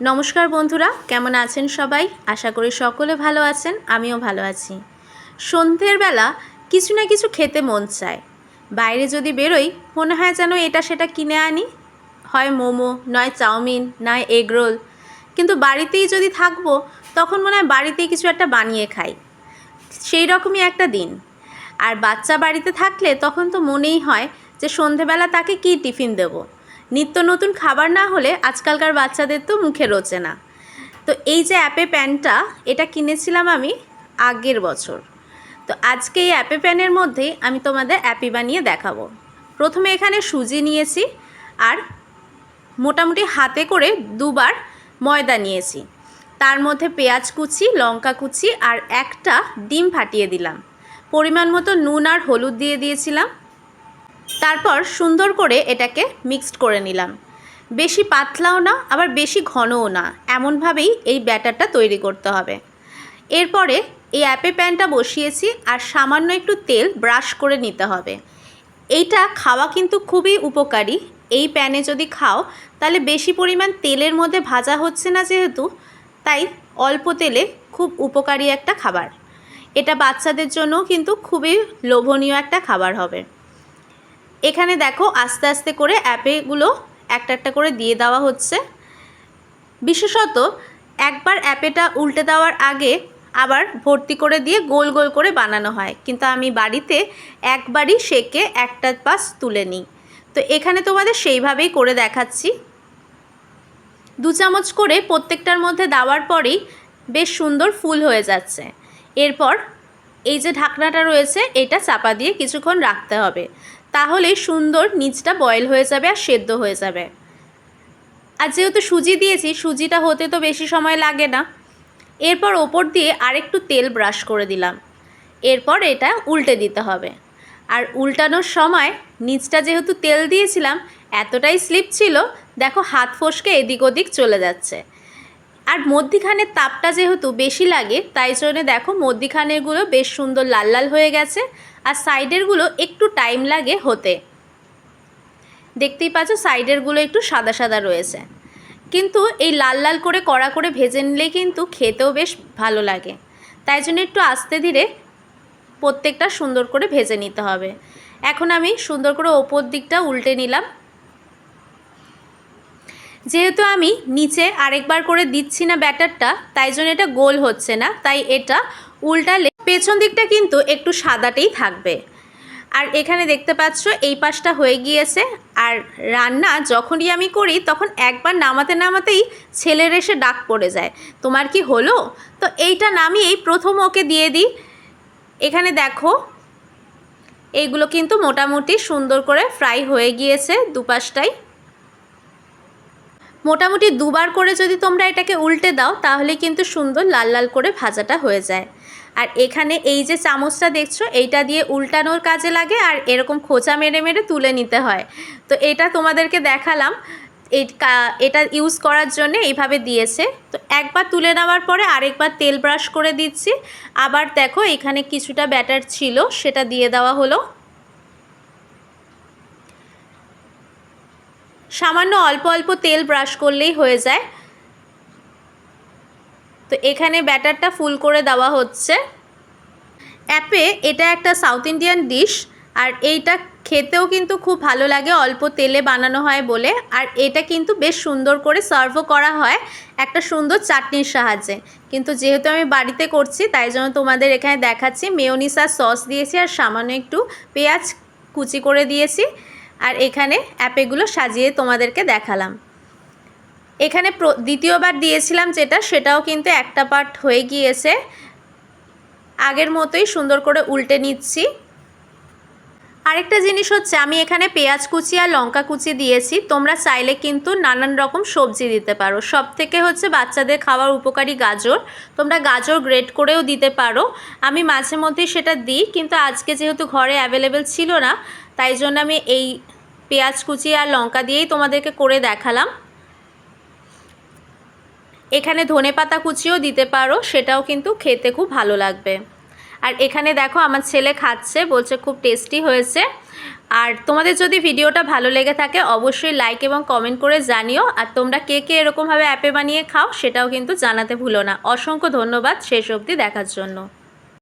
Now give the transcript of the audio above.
নমস্কার বন্ধুরা, কেমন আছেন সবাই? আশা করি সকলে ভালো আছেন, আমিও ভালো আছি। সন্ধ্যের বেলা কিছু না কিছু খেতে মন চায়। বাইরে যদি বেরোই, মনে হয় যেন এটা সেটা কিনে আনি। হয় মোমো, নয় চাউমিন, নয় এগরোল কিন্তু বাড়িতেই যদি থাকব, তখন মনে হয় বাড়িতেই কিছু একটা বানিয়ে খাই। সেই রকমই একটা দিন। আর বাচ্চা বাড়িতে থাকলে তখন তো মনেই হয় যে সন্ধেবেলা তাকে কী টিফিন দেব। নিত্য নতুন খাবার না হলে আজকালকার বাচ্চাদের তো মুখে রোচে না। তো এই যে অ্যাপে প্যানটা, এটা কিনেছিলাম আমি আগের বছর। তো আজকে এই অ্যাপে প্যানের মধ্যেই আমি তোমাদের অ্যাপি বানিয়ে দেখাবো। প্রথমে এখানে সুজি নিয়েছি আর মোটামুটি হাতে করে দুবার ময়দা নিয়েছি। তার মধ্যে পেঁয়াজ কুচি, লঙ্কা কুচি আর একটা ডিম ফাটিয়ে দিলাম। পরিমাণ মতো নুন আর হলুদ দিয়ে দিয়েছিলাম। তারপর সুন্দর করে এটাকে মিক্সড করে নিলাম। বেশি পাতলাও না, আবার বেশি ঘনও না। এমনভাবেই এই ব্যাটারটা তৈরি করতে হবে। এরপরে এই অ্যাপে প্যানটা বসিয়েছি আর সামান্য একটু তেল ব্রাশ করে নিতে হবে। এইটা খাওয়া কিন্তু খুবই উপকারী। এই প্যানে যদি খাও, তাহলে বেশি পরিমাণ তেলের মধ্যে ভাজা হচ্ছে না যেহেতু, তাই অল্প তেলে খুব উপকারী একটা খাবার। এটা বাচ্চাদের জন্য কিন্তু খুবই লোভনীয় একটা খাবার হবে। এখানে দেখো আস্তে আস্তে করে অ্যাপেগুলো একটা একটা করে দিয়ে দেওয়া হচ্ছে। বিশেষত একবার অ্যাপেটা উল্টে দেওয়ার আগে আবার ভর্তি করে দিয়ে গোল গোল করে বানানো হয়। কিন্তু আমি বাড়িতে একবারই সেকে একটা পাস তুলে নিই। তো এখানে তোমাদের সেইভাবেই করে দেখাচ্ছি। দু চামচ করে প্রত্যেকটার মধ্যে দেওয়ার পরেই বেশ সুন্দর ফুল হয়ে যাচ্ছে। এরপর এই যে ঢাকনাটা রয়েছে, এটা চাপা দিয়ে কিছুক্ষণ রাখতে হবে। তাহলে সুন্দর নিচটা বয়েল হয়ে যাবে আর সেদ্ধ হয়ে যাবে। আর যেহেতু সুজি দিয়েছি, সুজিটা হতে তো বেশি সময় লাগে না। এরপর ওপর দিয়ে আরেকটু তেল ব্রাশ করে দিলাম। এরপর এটা উল্টে দিতে হবে। আর উল্টানোর সময় নিচটা যেহেতু তেল দিয়েছিলাম, এতটাই স্লিপ ছিল, দেখো হাত ফসকে এদিক ওদিক চলে যাচ্ছে। আর মধ্যিখানের তাপটা যেহেতু বেশি লাগে, তাই জন্য দেখো মধ্যিখানেরগুলো বেশ সুন্দর লাল লাল হয়ে গেছে আর সাইডেরগুলো একটু টাইম লাগে হতে। দেখতেই পাচ্ছ সাইডেরগুলো একটু সাদা সাদা রয়েছে। কিন্তু এই লাল লাল করে কড়া করে ভেজে নিলে কিন্তু খেতেও বেশ ভালো লাগে। তাই জন্য একটু আস্তে ধীরে প্রত্যেকটা সুন্দর করে ভেজে নিতে হবে। এখন আমি সুন্দর করে ওপর দিকটা উল্টে নিলাম। যেহেতু আমি নিচে আরেকবার করে দিচ্ছি না ব্যাটারটা, তাই জন্য এটা গোল হচ্ছে না, তাই এটা উল্টালে পেছন দিকটা কিন্তু একটু সাদাটেই থাকবে। আর এখানে দেখতে পাচ্ছ, এই পাশটা হয়ে গিয়েছে, আর রান্না যখনই আমি করি, তখন একবার নামাতে নামাতেই ছেলের এসে ডাক পড়ে যায়, তোমার কি হলো? তো এইটা নামিয়েই প্রথম ওকে দিয়ে দিই। এখানে দেখো, এইগুলো কিন্তু মোটামুটি সুন্দর করে ফ্রাই হয়ে গিয়েছে দুপাশটাই। মোটামুটি দুবার করে যদি তোমরা এটাকে উল্টে দাও, তাহলে কিন্তু সুন্দর লাল লাল করে ভাজাটা হয়ে যায়। আর এখানে এই যে চামচটা দেখছ, এইটা দিয়ে উল্টানোর কাজে লাগে আর এরকম খোঁচা মেরে মেরে তুলে নিতে হয়। তো এটা তোমাদেরকে দেখালাম। এটা ইউজ করার জন্য এইভাবে দিয়েছে। তো একবার তুলে নেওয়ার পরে আরেকবার তেল ব্রাশ করে দিচ্ছি। আবার দেখো এখানে কিছুটা ব্যাটার ছিল, সেটা দিয়ে দেওয়া হলো। সামান্য অল্প অল্প তেল ব্রাশ করলেই হয়ে যায়। তো এখানে ব্যাটারটা ফুল করে দেওয়া হচ্ছে। অ্যাপে এটা একটা সাউথ ইন্ডিয়ান ডিশ আর এইটা খেতেও কিন্তু খুব ভালো লাগে, অল্প তেলে বানানো হয় বলে। আর এটা কিন্তু বেশ সুন্দর করে সার্ভও করা হয় একটা সুন্দর চাটনির সাহায্যে। কিন্তু যেহেতু আমি বাড়িতে করছি, তাই জন্য তোমাদের এখানে দেখাচ্ছি। মেয়োনিস আর সস দিয়েছি, আর সামান্য একটু পেঁয়াজ কুচি করে দিয়েছি। আর এখানে অ্যাপেগুলো সাজিয়ে তোমাদেরকে দেখালাম। এখানে দ্বিতীয়বার দিয়েছিলাম যেটা, সেটাও কিন্তু একটা পার্ট হয়ে গিয়েছে। আগের মতোই সুন্দর করে উল্টে নিচ্ছি। আরেকটা জিনিস হচ্ছে, আমি এখানে পেঁয়াজ কুচি আর লঙ্কা কুচি দিয়েছি। তোমরা চাইলে কিন্তু নানান রকম সবজি দিতে পারো। সব থেকে হচ্ছে বাচ্চাদের খাওয়ার উপকারী গাজর। তোমরা গাজর গ্রেট করেও দিতে পারো। আমি মাঝে মধ্যেই সেটা দিই, কিন্তু আজকে যেহেতু ঘরে অ্যাভেলেবেল ছিল না, তাই জন্য আমি এই পেঁয়াজ কুচি আর লঙ্কা দিয়েই তোমাদেরকে করে দেখালাম। এখানে ধনেপাতা কুচিও দিতে পারো, সেটাও কিন্তু খেতে খুব ভালো লাগবে। আর এখানে দেখো আমার ছেলে খাচ্ছে, বলছে খুব টেস্টি হয়েছে। আর তোমাদের যদি ভিডিওটা ভালো লেগে থাকে, অবশ্যই লাইক এবং কমেন্ট করে জানিও। আর তোমরা কে কে এরকমভাবে অ্যাপে বানিয়ে খাও, সেটাও কিন্তু জানাতে ভুলো না। অসংখ্য ধন্যবাদ, শেষ অবধি দেখার জন্য।